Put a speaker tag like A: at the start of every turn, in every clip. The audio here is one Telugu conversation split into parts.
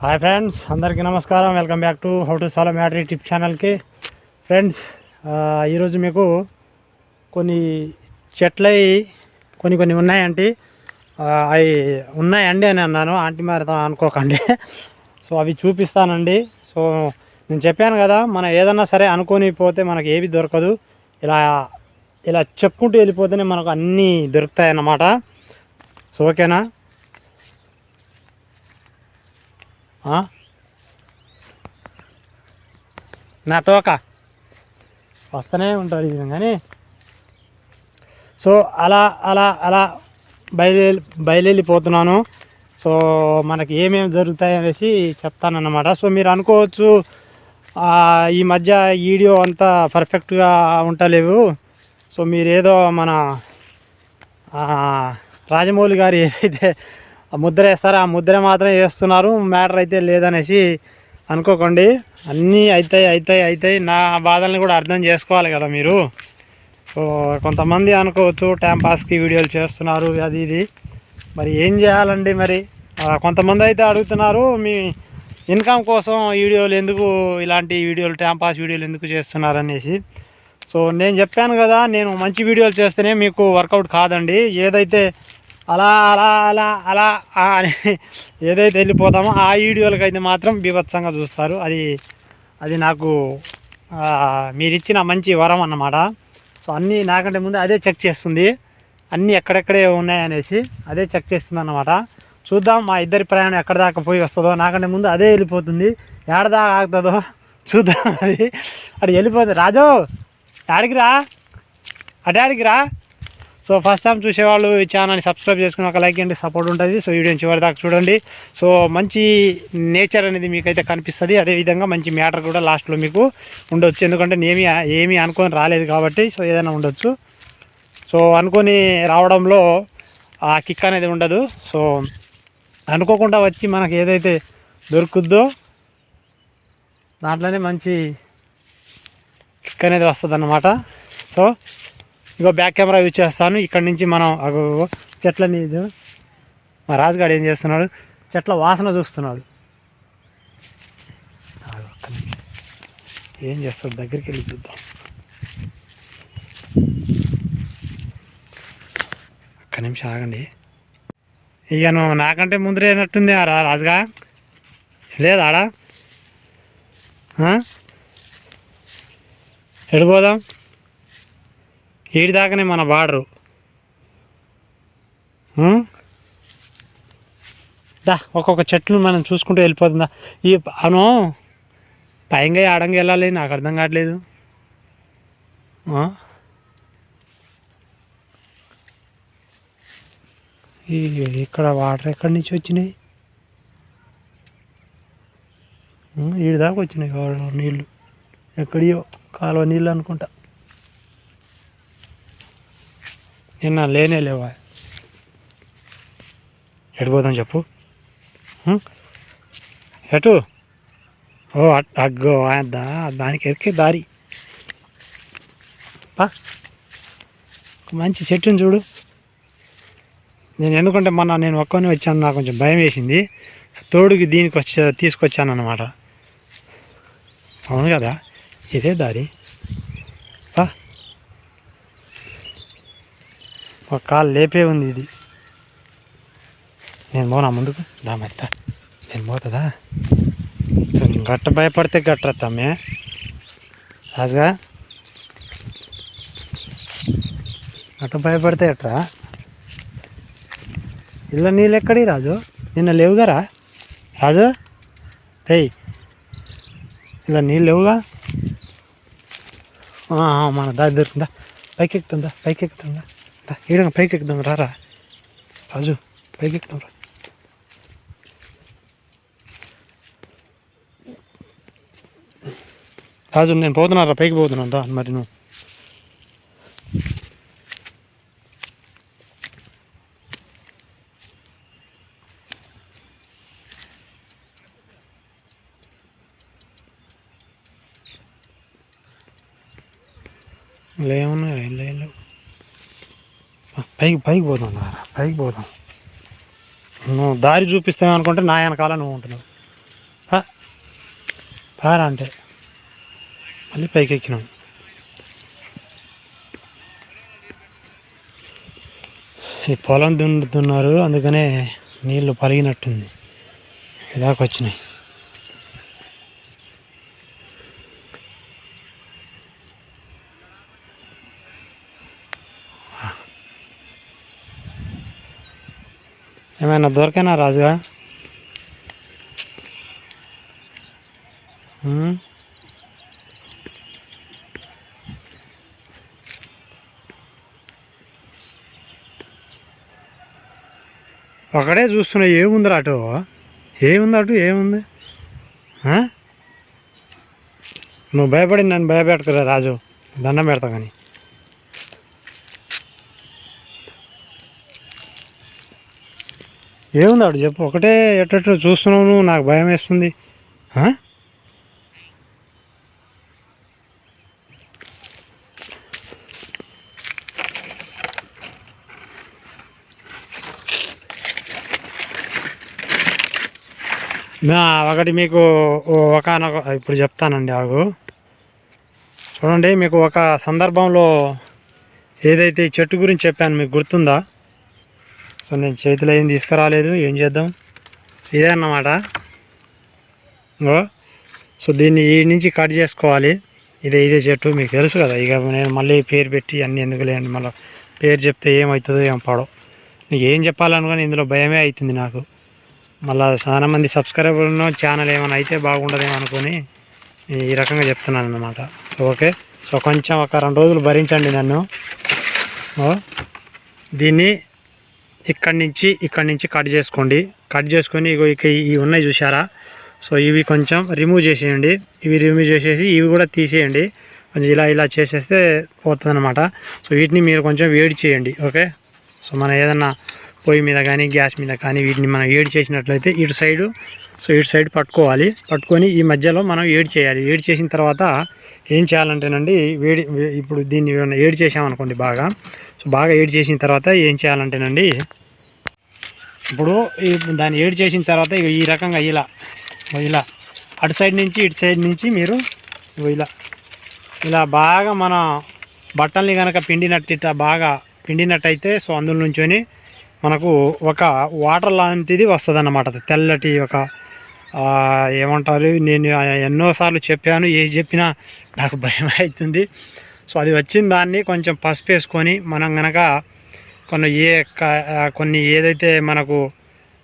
A: హాయ్ ఫ్రెండ్స్ అందరికీ నమస్కారం. Welcome back to how to solve మ్యాటరీ tip ఛానల్కి ఫ్రెండ్స్ ఈరోజు మీకు కొన్ని చెట్లై కొన్ని కొన్ని ఉన్నాయండి. అవి ఉన్నాయండి అని అన్నాను. ఆంటీ మారితో అనుకోకండి. సో అవి చూపిస్తానండి. సో నేను చెప్పాను కదా మనం ఏదన్నా సరే అనుకొని పోతే మనకి ఏవి దొరకదు. ఇలా ఇలా చెప్పుకుంటూ వెళ్ళిపోతేనే మనకు అన్నీ దొరుకుతాయి అన్నమాట సో ఓకేనా ఆ? నా తోక. వస్తూనే ఉంటారు ఈ కానీ సో అలా అలా అలా బయలుదేరి బయలుదేరిపోతున్నాను సో మనకి ఏమేమి జరుగుతాయి అనేసి చెప్తానన్నమాట. సో మీరు అనుకోవచ్చు ఈ మధ్య వీడియో అంతా పర్ఫెక్ట్గా ఉంటలేవు సో మీరేదో మన రాజమౌళి గారు ఏదైతే ముద్ర వేస్తారు? ఆ ముద్ర మాత్రం వేస్తున్నారు. మ్యాటర్ అయితే లేదనేసి అనుకోకండి. అన్నీ అవుతాయి అవుతాయి అవుతాయి నా బాధల్ని కూడా అర్థం చేసుకోవాలి కదా మీరు. సో కొంతమంది అనుకోవచ్చు టైంపాస్కి వీడియోలు చేస్తున్నారు అది ఇది. మరి ఏం చేయాలండి మరి? కొంతమంది అయితే అడుగుతున్నారు మీ ఇన్కమ్ కోసం వీడియోలు ఎందుకు ఇలాంటి వీడియోలు టైంపాస్ వీడియోలు ఎందుకు చేస్తున్నారు అనేసి సో నేను చెప్పాను కదా నేను మంచి వీడియోలు చేస్తేనే మీకు వర్కౌట్ కాదండి. ఏదైతే అలా అలా అలా అలా అని ఏదైతే వెళ్ళిపోతామో ఆ వీడియోలకి అయితే మాత్రం బీభత్సంగా చూస్తారు. అది అది నాకు మీరిచ్చిన మంచి వరం అన్నమాట. సో అన్నీ నాకంటే ముందు అదే చెక్ చేస్తుంది. అన్నీ ఎక్కడెక్కడే ఉన్నాయనేసి అదే చెక్ చేస్తుంది అన్నమాట. చూద్దాం మా ఇద్దరి ప్రయాణం ఎక్కడ దాకా పోయి వస్తుందో. నాకంటే ముందు అదే వెళ్ళిపోతుంది. ఏడ దాకా ఆగుతుందో చూద్దాం అది. అది వెళ్ళిపోతుంది రాజు ఆడికి రా? అడాడికి రా? సో ఫస్ట్ టైం చూసేవాళ్ళు ఈ ఛానల్ని సబ్స్క్రైబ్ చేసుకుని ఒక లైక్ అండి సపోర్ట్ ఉంటుంది. సో వీడియోని చివరి దాకా చూడండి. సో మంచి నేచర్ అనేది మీకైతే కనిపిస్తుంది. అదేవిధంగా మంచి మ్యాటర్ కూడా లాస్ట్లో మీకు ఉండొచ్చు. ఎందుకంటే నేమి ఏమీ అనుకొని రాలేదు కాబట్టి సో ఏదైనా ఉండొచ్చు. సో అనుకొని రావడంలో ఆ కిక్ అనేది ఉండదు. సో అనుకోకుండా వచ్చి మనకి ఏదైతే దొరుకుద్దో దాంట్లోనే మంచి కిక్ అనేది వస్తుంది అన్నమాట సో ఇగో బ్యాక్ కెమెరా యూజ్ చేస్తాను. ఇక్కడ నుంచి మనం చెట్లని మా రాజుగాడు ఏం చేస్తున్నాడు? చెట్ల వాసన చూస్తున్నాడు. ఏం చేస్తాడు? దగ్గరికి వెళ్ళి చూద్దాం. ఒక్క నిమిషం ఆగండి. ఇక నువ్వు నాకంటే ముందరేనట్టుంది ఆ రాజుగా. లేదా ఆడ? ఎడిపోదాం ఏడి దాకానే మన బార్డరు. దా ఒక్కొక్క చెట్లు మనం చూసుకుంటూ వెళ్ళిపోతుందా? ఈ అను పైగా ఆడంగా వెళ్ళాలి నాకు అర్థం కావట్లేదు. ఇక్కడ వాటర్ ఎక్కడి నుంచి వచ్చినాయి? ఈడి దాకా వచ్చినాయి వాటర్ నీళ్ళు? ఎక్కడియో కాలువ నీళ్ళు అనుకుంటా. నిన్న లేనే లేవా. ఎడిపోదాం చెప్పు? ఎటు? ఓ అట్- అగ్గో దా దానికి ఎరికే దారి. పా. మంచి చెట్టుని చూడు. నేను ఎందుకంటే మొన్న నేను ఒక్కనే వచ్చాను నాకు కొంచెం భయం వేసింది. తోడుకి దీనికి వచ్చి తీసుకొచ్చాను అనమాట అవును కదా? ఇదే దారి పా ఒక కాలు లేపే ఉంది ఇది. నేను పోనా ముందుకు? దా మెత్త నేను పోతుందా గట్ట భయపడితే గట్ట తమ్మే. రాజుగా. గట్ట భయపడితే ఎట్రా? ఇలా నీళ్ళు ఎక్కడి రాజు? నిన్న లేవుగారా? రాజు? ఏయ్. ఇలా నీళ్ళు లేవుగా? మన దారి దొరుకుతుందా పైకి ఎక్కుతుందా పైకి ఎక్కుతుందా దా, పైకి ఎక్కుదాం రారా? రాజు పైకి ఎక్కుదాం రా. రాజు నేను పోతున్నారా పైకి పోతున్నాను రా మరి నువ్వు. లేవున్నా లేవు. పైకి పైకి పోదాం దారా పైకి పోదాం. నువ్వు దారి చూపిస్తావు అనుకుంటే నా వెనకాల నువ్వు ఉంటున్నావు. పారా అంటే. మళ్ళీ పైకి ఎక్కినాం. ఈ పొలం దున్నుతున్నారు అందుకనే నీళ్ళు పలిగినట్టుంది. ఇలాగ వచ్చినాయి ఏమైనా దొరికేనా రాజుగా? ఒకడే చూస్తున్నా ఏముంది అటు? ఏముంది అటు? ఏముంది? నువ్వు భయపడి నన్ను భయపెడతారా రాజు. దండం పెడతా కానీ ఏముంది అటు చెప్పు. ఒకటే ఎట్టట్టు చూస్తున్నావు నువ్వు. నాకు భయం వేస్తుంది. ఒకటి మీకు ఒకనొక ఇప్పుడు చెప్తానండి ఆగు. చూడండి మీకు ఒక సందర్భంలో ఏదైతే ఈ చెట్టు గురించి చెప్పాను మీకు గుర్తుందా? సో నేను చేతిలో ఏం తీసుకురాలేదు ఏం చేద్దాం? ఇదే అన్నమాట. ఇంకో సో దీన్ని ఈ నుంచి కట్ చేసుకోవాలి. ఇదే ఇదే చెట్టు మీకు తెలుసు కదా ఇక నేను మళ్ళీ పేరు పెట్టి అన్నీ ఎందుకు లేండి మళ్ళీ పేరు చెప్తే ఏమవుతుందో ఏం పడో. నీకు ఏం చెప్పాలనుకుని ఇందులో భయమే అవుతుంది నాకు. మళ్ళీ చాలా మంది సబ్స్క్రైబర్లు ఛానల్ ఏమైనా అయితే బాగుండదేమో అనుకొని ఈ రకంగా చెప్తున్నాను అనమాట సో ఓకే. సో కొంచెం ఒక రెండు రోజులు భరించండి నన్ను. ఓ దీన్ని ఇక్కడి నుంచి ఇక్కడి నుంచి కట్ చేసుకోండి. కట్ చేసుకొని ఇగో ఇక ఇవి ఉన్నాయి చూసారా సో ఇవి కొంచెం రిమూవ్ చేసేయండి. ఇవి రిమూవ్ చేసేసి ఇవి కూడా తీసేయండి. కొంచెం ఇలా ఇలా చేసేస్తే పోతుందనమాట సో వీటిని మీరు కొంచెం వేడి చేయండి ఓకే? సో మనం ఏదన్నా పొయ్యి మీద కానీ గ్యాస్ మీద కానీ వీటిని మనం వేడి చేసినట్లయితే ఇటు సైడు సో ఇటు సైడ్ పట్టుకోవాలి. పట్టుకొని ఈ మధ్యలో మనం వేడి చేయాలి. వేడి చేసిన తర్వాత ఏం చేయాలంటేనండి వేడి ఇప్పుడు దీన్ని ఏమన్నా చేసామనుకోండి బాగా. సో బాగా వేడి చేసిన తర్వాత ఏం చేయాలంటేనండి ఇప్పుడు దాన్ని ఏడు చేసిన తర్వాత ఈ రకంగా ఇలా ఇలా అటు సైడ్ నుంచి ఇటు సైడ్ నుంచి మీరు ఇలా ఇలా బాగా మన బట్టల్ని కనుక పిండినట్టు ఇట్లా బాగా పిండినట్టయితే సో అందులో నుంచొని మనకు ఒక వాటర్ లాంటిది వస్తుంది అన్నమాట తెల్లటి ఒక ఏమంటారు? నేను ఎన్నోసార్లు చెప్పాను ఏది చెప్పినా నాకు భయం అవుతుంది. సో అది వచ్చిన దాన్ని కొంచెం పసుపు వేసుకొని మనం గనక కొన్ని ఏ కొన్ని ఏదైతే మనకు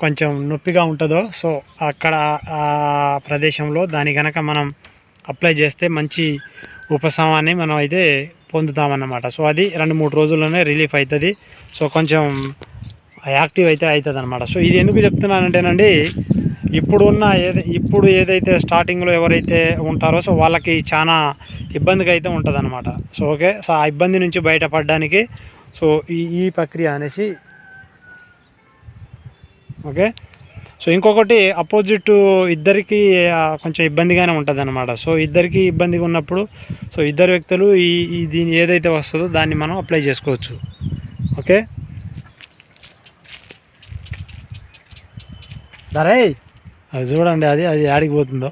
A: కొంచెం నొప్పిగా ఉంటుందో సో అక్కడ ఆ ప్రదేశంలో దాని కనుక మనం అప్లై చేస్తే మంచి ఉపశమాన్ని మనం అయితే పొందుతామన్నమాట. సో అది రెండు మూడు రోజుల్లోనే రిలీఫ్ అవుతుంది. సో కొంచెం యాక్టివ్ అయితే అవుతుంది అనమాట సో ఇది ఎందుకు చెప్తున్నానంటేనండి ఇప్పుడున్న ఏది ఇప్పుడు ఏదైతే స్టార్టింగ్లో ఎవరైతే ఉంటారో సో వాళ్ళకి చాలా ఇబ్బందిగా అయితే ఉంటుంది అనమాట సో ఓకే. సో ఆ ఇబ్బంది నుంచి బయటపడడానికి సో ఈ ఈ ప్రక్రియ అనేసి ఓకే. సో ఇంకొకటి అపోజిట్ ఇద్దరికి కొంచెం ఇబ్బందిగానే ఉంటుంది అనమాట సో ఇద్దరికి ఇబ్బందిగా ఉన్నప్పుడు సో ఇద్దరు వ్యక్తులు ఈ ఈ దీని ఏదైతే వస్తుందో దాన్ని మనం అప్లై చేసుకోవచ్చు. ఓకే. సరే అది చూడండి అది అది ఆడిగిపోతుందో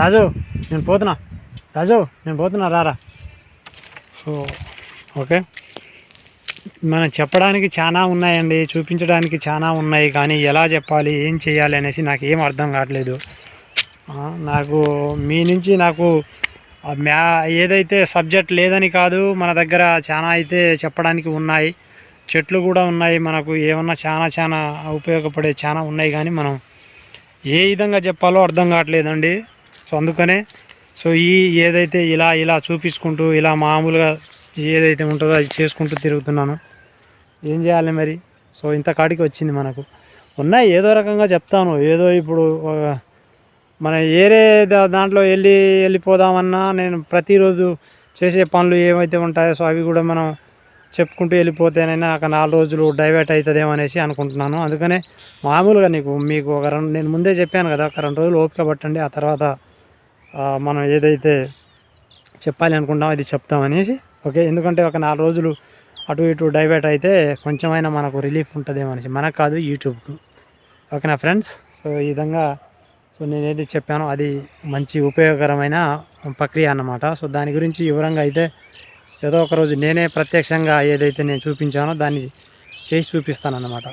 A: రాజు నేను పోతున్నా. రాజు నేను పోతున్నా రారా. So okay. మనం చెప్పడానికి చాలా ఉన్నాయండి చూపించడానికి చాలా ఉన్నాయి కానీ ఎలా చెప్పాలి ఏం చేయాలి అనేసి నాకు ఏం అర్థం కావట్లేదు. నాకు మీ నుంచి నాకు మ్యా ఏదైతే సబ్జెక్ట్ లేదని కాదు మన దగ్గర చాలా అయితే చెప్పడానికి ఉన్నాయి. చెట్లు కూడా ఉన్నాయి. మనకు ఏమన్నా చాలా చాలా ఉపయోగపడే చాలా ఉన్నాయి కానీ మనం ఏ విధంగా చెప్పాలో అర్థం కావట్లేదండి. సో అందుకనే సో ఈ ఏదైతే ఇలా ఇలా చూపించుకుంటూ ఇలా మామూలుగా ఏదైతే ఉంటుందో అది చేసుకుంటూ తిరుగుతున్నాను. ఏం చేయాలి మరి? సో ఇంత కాడికి వచ్చింది మనకు. ఉన్నాయి. ఏదో రకంగా చెప్తాను. ఏదో ఇప్పుడు మన ఏరే దాంట్లో వెళ్ళి వెళ్ళిపోదామన్నా నేను ప్రతిరోజు చేసే పనులు ఏమైతే ఉంటాయో సో అవి కూడా మనం చెప్పుకుంటూ వెళ్ళిపోతేనైనా నాకు నాలుగు రోజులు డైవర్ట్ అవుతుందేమో అనేసి అనుకుంటున్నాను. అందుకనే మామూలుగా నీకు మీకు ఒక రెండు నేను ముందే చెప్పాను కదా ఒక రెండు రోజులు ఓపిక పట్టండి ఆ తర్వాత మనం ఏదైతే చెప్పాలి అనుకుంటామో అది చెప్తామనేసి ఓకే? ఎందుకంటే ఒక నాలుగు రోజులు అటు ఇటు డైవర్ట్ అయితే కొంచెమైనా మనకు రిలీఫ్ ఉంటుందేమో అనేసి. మనకు కాదు యూట్యూబ్కు. ఓకేనా ఫ్రెండ్స్? సో ఈ విధంగా సో నేను ఏది చెప్పానో అది మంచి ఉపయోగకరమైన ప్రక్రియ అన్నమాట. సో దాని గురించి వివరంగా అయితే ఏదో ఒక రోజు నేనే ప్రత్యక్షంగా ఏదైతే నేను చూపించానో దాన్ని చేసి చూపిస్తాను అన్నమాట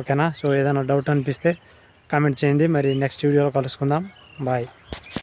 A: ఓకేనా? సో ఏదైనా డౌట్ అనిపిస్తే కామెంట్ చేయండి. మరి నెక్స్ట్ వీడియోలో కలుసుకుందాం. బాయ్